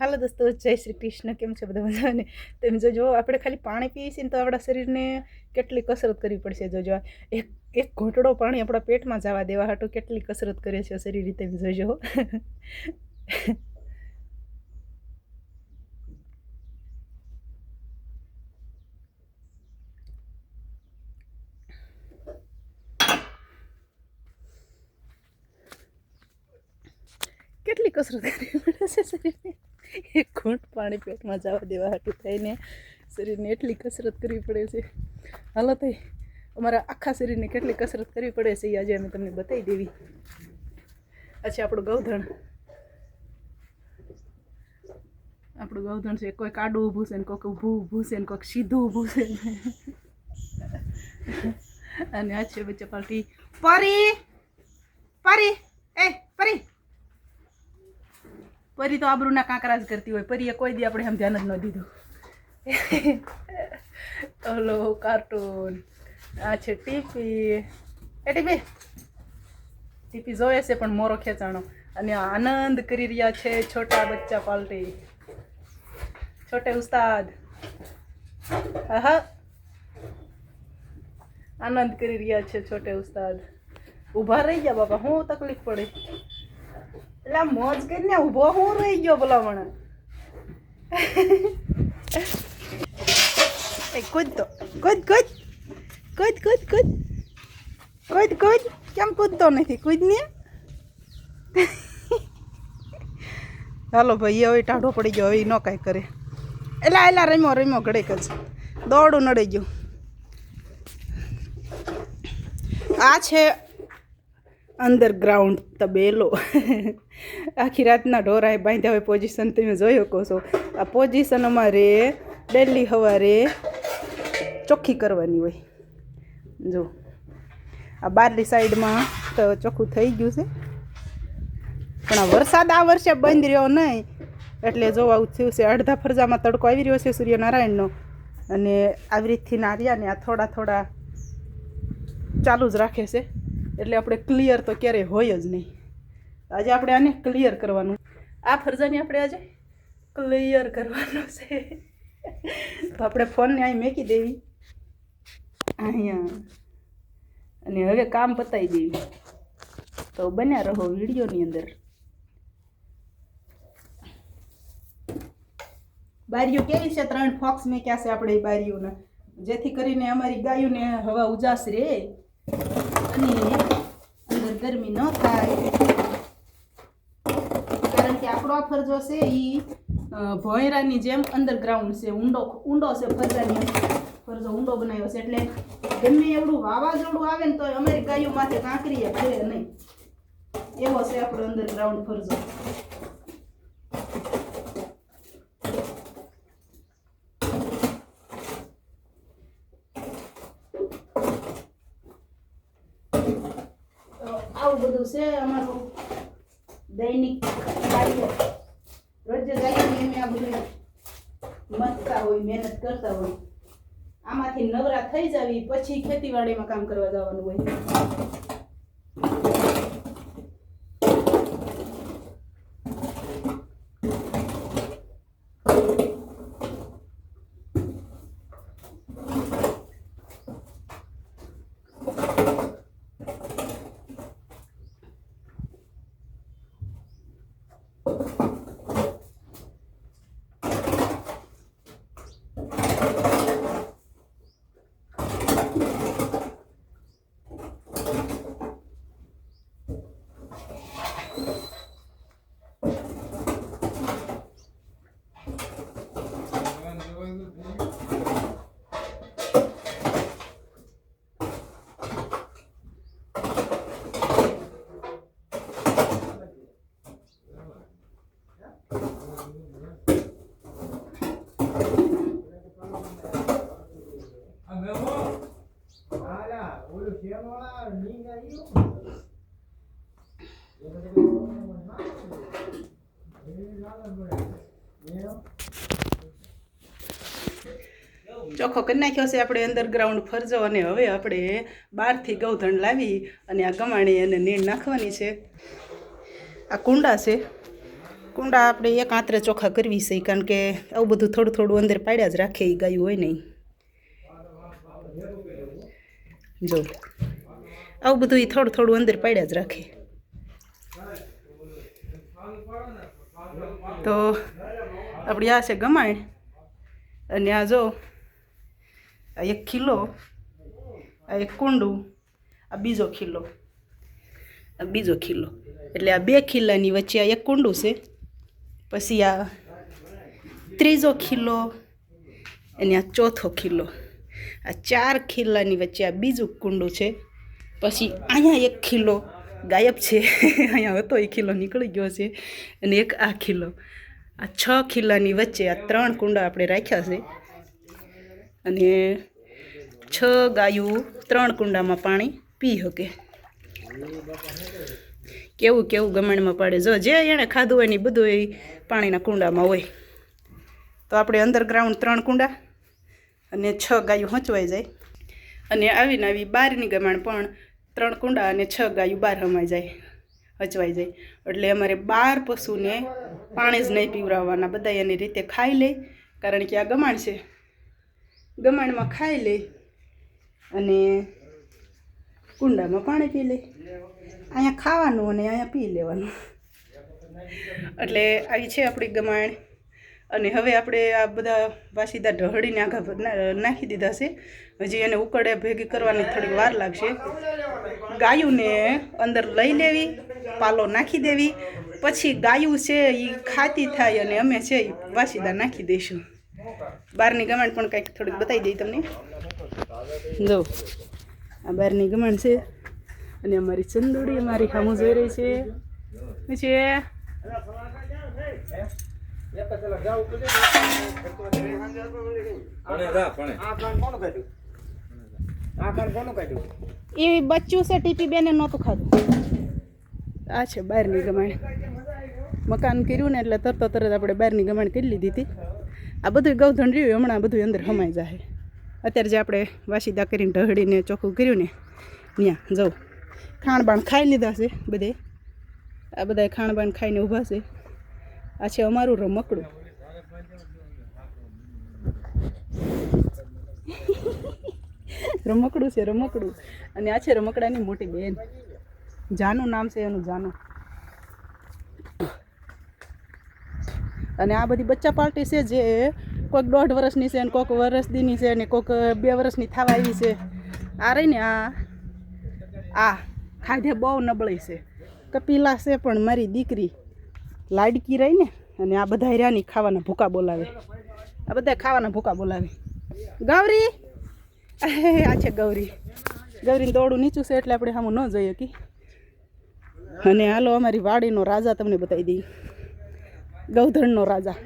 હાલો દોસ્તો, જય શ્રી કૃષ્ણ. કેમ છે બધા મજાને તેમ જોજો, આપણે ખાલી પાણી પીએ છીએ ને તો આપણા શરીરને કેટલી કસરત કરવી પડશે જોજો. એક એક ઘોટડો પાણી આપણા પેટમાં જવા દેવા હાટું કેટલી કસરત કરે છે શરીર રીતે જોજો. કેટલી કસરત કરવી પડે છે શરીરને? એક ઘૂંટ પાણી પેટમાં જવા દેવા હાટું થઈને શરીરને એટલી કસરત કરવી પડે છે. હાલો તો અમારા આખા શરીરને કેટલી કસરત કરવી પડે છે એ આજે અમે તમને બતાવી દેવી. પછી આપણું ગૌધણ. આપણું ગૌધણ છે, કોઈ કાડું ઊભું છે ને કોઈક ઊભું ઊભું છે ને કોઈક સીધું ઊભું છે અને આ છે બચ્ચા પાર્ટી પરી! પરી! એ, પરી! પરી તો આબરૂના કાંકરા જ કરતી હોય. પરીએ કોઈ દી આપણે એમ ધ્યાન જ ન દીધું. ઓલો કાર્ટૂન આ છે ટીપી એ ટીપી ટીપી જોવે છે પણ મોરો ખેંચાણો. અને આનંદ કરી રહ્યા છે છોટા બચ્ચા પાલટી. છોટે ઉસ્તાદ. હા આનંદ કરી રહ્યા છે છોટે ઉસ્તાદ. ઊભા રહી ગયા બાપા. હું તકલીફ પડે? એટલે મોજ કરીને ઊભો હું રહી ગયો ભલામણ. કૂદ તો. કૂદ કૂદ. કૂદ કૂદ કૂદ. કૂદ કૂદ. કેમ કૂદતો નથી? કૂદ ને? હાલો ભાઈ, હવે ટાઢો પડી ગયો. હવે ન કાંઈ કરે. એલા એલા રમ્યો રમ્યો ઘડેક જ. દોડું નડી ગયું. આ છે અંડરગ્રાઉન્ડ તબેલો. આખી રાતના ઢોરાએ બાંધ્યા હોય પોઝિશન તમે જોયો કહો છો. આ પોઝિશન અમારે ડેલી સવારે ચોખ્ખી કરવાની હોય. જો, આ બારની સાઈડમાં તો ચોખ્ખું થઈ ગયું છે. પણ આ વરસાદ આ વર્ષે બંધ રહ્યો નહીં. એટલે જો આવું થયું છે, અડધા ફરજામાં તડકો આવી રહ્યો છે સૂર્યનારાયણનો. અને આવી રીતથી નારિયાને આ થોડા થોડા ચાલુ જ રાખે છે. એટલે આપણે ક્લિયર તો ક્યારેય હોય જ નહીં. આજે આપણે આને ક્લિયર કરવાનું. આ ફરજાને આપણે આજે ક્લિયર કરવાનું છે. તો આપણે ફોનને અહીં મેકી દેવી. અહીંયા. અને હવે કામ પતાવી દેવી. તો બન્યા રહો વિડીયોની અંદર. બારીઓ કેવી છે? ત્રણ ફોક્સ મેક્યા છે આપણે બારીઓના. જેથી કરીને અમારી ગાયોને હવા ઉજાસ રહે. અને અંદર ગરમી ન થાય. આપણો આ ફરજો છે એ ભોંયરાની જેમ અંડરગ્રાઉન્ડ છે, ઊંડો ઊંડો છે ફરજાની ફરજો ઊંડો બનાવ્યો છે એટલે ગમે એવડું વાવાઝોડું આવે ને તો અમારી ગાયો માથે કાંકરીએ ફરે નહીં. એવો છે આપણો અંડરગ્રાઉન્ડ ફરજો. આવું બધું છે અમારું. દૈનિક કાર્ય. રોજે જઈને અમે બધું મથતા હોય, મહેનત કરતા હોય. આમાંથી નવરા થઈ જાવી, પછી ખેતીવાડીમાં કામ કરવા જવાનું હોય. ચોખ્ખો કરી નાખ્યો છે. આપણે અંડરગ્રાઉન્ડ ફરજો અને હવે આપણે બહારથી ગૌધણ લાવી અને આ ગમાણી અને નીણ નાખવાની છે. આ કુંડા છે. કુંડા આપણે એક આંતરે ચોખ્ખા કરવી છે, કારણ કે આવું બધું થોડું થોડું અંદર પાડ્યા જ રાખે એ ગાયું હોય નહીં. જો, આવું બધું એ થોડું થોડું અંદર પાડ્યા જ રાખે. તો, આપણી આ છે ગમાણ. અને આ જો આ એક ખીલો આ એક કુંડું, આ બીજો ખીલો આ બીજો ખીલો એટલે આ બે ખીલાની વચ્ચે આ એક કુંડું છે. પછી આ ત્રીજો ખીલો અને આ ચોથો ખીલો આ ચાર ખીલાની વચ્ચે આ બીજું કુંડું છે. પછી અહીંયા એક ખીલો ગાયબ છે. અહીંયા હતો, એ ખીલો નીકળી ગયો છે. અને એક આ ખીલો આ છ ખીલાની વચ્ચે આ ત્રણ કુંડા આપણે રાખ્યા છે. અને છ ગાયું, ત્રણ કુંડામાં પાણી પી શકે કેવું કેવું ગમણમાં પાડે. જો, જે એણે ખાધું હોય ને બધું એ પાણીના કુંડામાં હોય. તો આપણે અંડરગ્રાઉન્ડ ત્રણ કુંડા અને છ ગાયું હંચવાઈ જાય. અને આવીને આવી બારની ગમાણ પણ ત્રણ કુંડા અને છ ગાયું બહાર હમાઈ જાય, હચવાઈ જાય. એટલે અમારે બાર પશુને પાણી જ નહીં પીવડાવવાના બધા એની રીતે ખાઈ લે. કારણ કે આ ગમાણ છે. ગમાણમાં ખાઈ લે. અને કુંડામાં પાણી પી લે. અહીંયા ખાવાનું અને અહીંયા પી લેવાનું. એટલે આવી છે આપણી ગમાણ. અને હવે આપણે આ બધા વાસીદા ઢહળીને ના- નાખી દીધા છે. હજી એને ઉકળે ભેગી કરવાની થોડીક વાર લાગશે. ગાયુંને અંદર લઈ લેવી, પાલો નાખી દેવી. પછી ગાયું છે એ ખાતી થાય અને અમે છે એ વાસીદા નાખી દઈશું. બહારની ગમાણ પણ કંઈક થોડીક બતાવી દઈ તમને. જો આ બહારની ગમાણ છે અને અમારી ચંદુડી અમારી સામું જોઈ રહી છે. શું છે? પણ જા પણ આ કાન કોનું કાઢ્યું? આ કાન કોનું કાઢ્યું? એ બચ્ચું છે ટીપી બેને નહોતું ખાધું. આ છે બહારની ગમાણ મકાન કર્યું ને એટલે તરતો તરત આપણે બહારની ગમાણ કરી લીધી હતી. આ બધું ગૌધન રહ્યું હમણાં બધું અંદર હમાઈ જાય અત્યારે જે આપણે વાસીદા કરીને ઢહડીને ચોખ્ખું કર્યું ને ત્યાં જવું ખાણબાણ ખાઈ લીધા છે બધે. આ બધા ખાણબાણ ખાઈને ઊભા છે. આ છે અમારું રમકડું. રમકડું છે, રમકડું. અને આ છે રમકડાની મોટી બેન. જાનું નામ છે એનું જાનું. અને આ બધી બચ્ચા પાર્ટી છે જે કોઈક દોઢ વર્ષની છે અને કોઈક વર્ષ દીની છે અને કોઈક બે વર્ષની થવા આવી છે. આ રહી ને આ આ ખાધે બહુ નબળી છે. કપિલા છે પણ મારી દીકરી લાડકી રહી ને અને આ બધા રહ્યાની ખાવાના ભૂકા બોલાવે. આ બધા ખાવાના ભૂકા બોલાવે. ગૌરી! આ છે ગૌરી. ગૌરીને દોડું નીચું છે એટલે આપણે સામું ન જોઈએ કે. અને હાલો અમારી વાડીનો રાજા તમને બતાવી દઈ ગૌધણનો રાજા.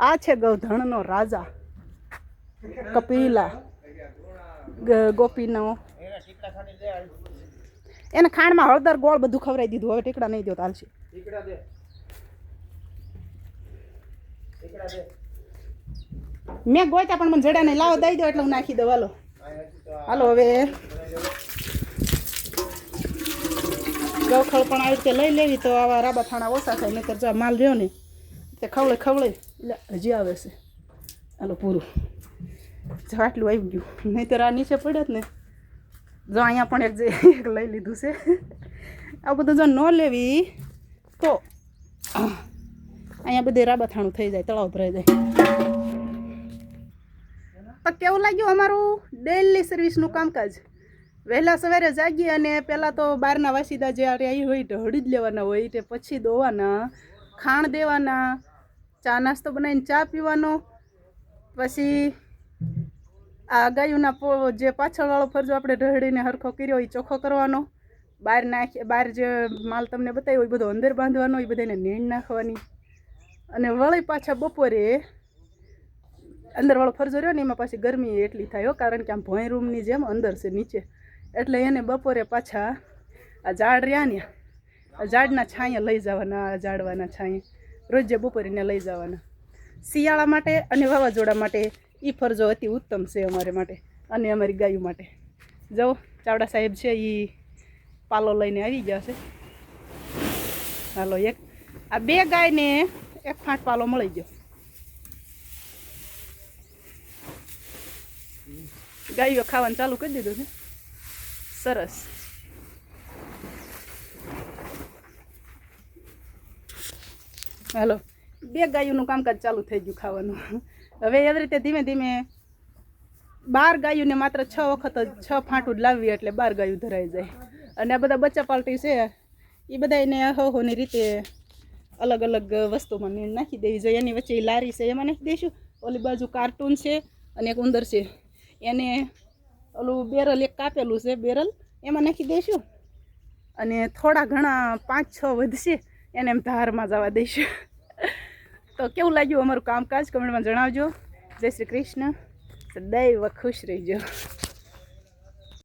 આ છે ગૌધણનો રાજા, કપિલા ગોપીનો. એને ખાંડમાં હળદર ગોળ બધું ખવડાવી દીધું, હવે ટેકડા નહીં દો તો હાલશે. ટીકડા દે ટીકડા દે મેં ગોતા પણ મને જડા નહીં લાવો દઈ દો એટલે હું નાખી દઉં. હાલો. હાલો હવે. ગૌખળ પણ આવી રીતે લઈ લેવી તો આવા રાબા થાણા ઓછા થાય, નહીતર જો માલ રહ્યો ને, તે ખવળે ખવળે એટલે હજી આવે છે. હાલો, પૂરું. જો આટલું આવી ગયું. નહીતર આ નીચે પડે જ ને. જો અહીંયા પણ એક એક લઈ લીધું છે. આ બધું જો ન લેવી, તો અહીંયા બધે રાબાથાણું થઈ જાય, તળાવ ભરાઈ જાય. તો કેવું લાગ્યું અમારું ડેલી સર્વિસનું કામકાજ? વહેલા સવારે જાગીએ અને પહેલાં તો બહારના વાસીદા જે આવી હોય ઢળી જ લેવાના હોય તે પછી દોવાના, ખાણ દેવાના ચા નાસ્તો બનાવીને ચા પીવાનો. પછી આ ગાયુંના જે પાછળવાળો ફરજો આપણે ઢળીને હરખો કર્યો એ ચોખ્ખો કરવાનો. બહાર નાખી બહાર જે માલ તમને બતાવ્યો એ બધો અંદર બાંધવાનો એ બધાને નીણ નાખવાની. અને વળી પાછા બપોરે અંદરવાળો ફરજો રહ્યો ને, એમાં પાછી ગરમી એટલી થાય કારણ કે આમ ભોંય રૂમની જેમ અંદર છે, નીચે. એટલે એને બપોરે પાછા આ ઝાડ રહ્યા ને, આ ઝાડના છાંયે લઈ જવાના ઝાડવાના છાંયે. રોજે બપોરીને લઈ જવાના. શિયાળા માટે અને વાવાઝોડા માટે એ ફરજો અતિ ઉત્તમ છે અમારે માટે અને અમારી ગાયો માટે. જાઓ ચાવડા સાહેબ છે એ પાલો લઈને આવી ગયા છે. હાલો એક. આ બે ગાયને એક ફાંટ પાલો મળી ગયો. ગાયો ખાવાનું ચાલુ કરી દીધું છે. સરસ. હાલો. બે ગાયોનું કામકાજ ચાલુ થઈ ગયું ખાવાનું. હવે એવી રીતે ધીમે ધીમે બાર ગાયોને માત્ર છ વખત જ છ ફાંટું જ લાવવી એટલે બાર ગાયું ધરાઈ જાય. અને આ બધા બચ્ચા પાલટી છે. એ બધા એને હોની રીતે અલગ અલગ વસ્તુમાં નાખી દેવી જોઈએ. એની વચ્ચે લારી છે, એમાં નાખી દઈશું. ઓલી બાજુ કાર્ટૂન છે અને એક ઉંદર છે. એને ઓલું બેરલ એક કાપેલું છે, બેરલ. એમાં નાખી દઈશું. અને થોડા ઘણા પાંચ છ વધશે. એને એમ ધારમાં જવા દઈશું. તો કેવું લાગ્યું અમારું કામકાજ? કમેન્ટમાં જણાવજો. જય શ્રી કૃષ્ણ. સદૈવ ખુશ રહેજો.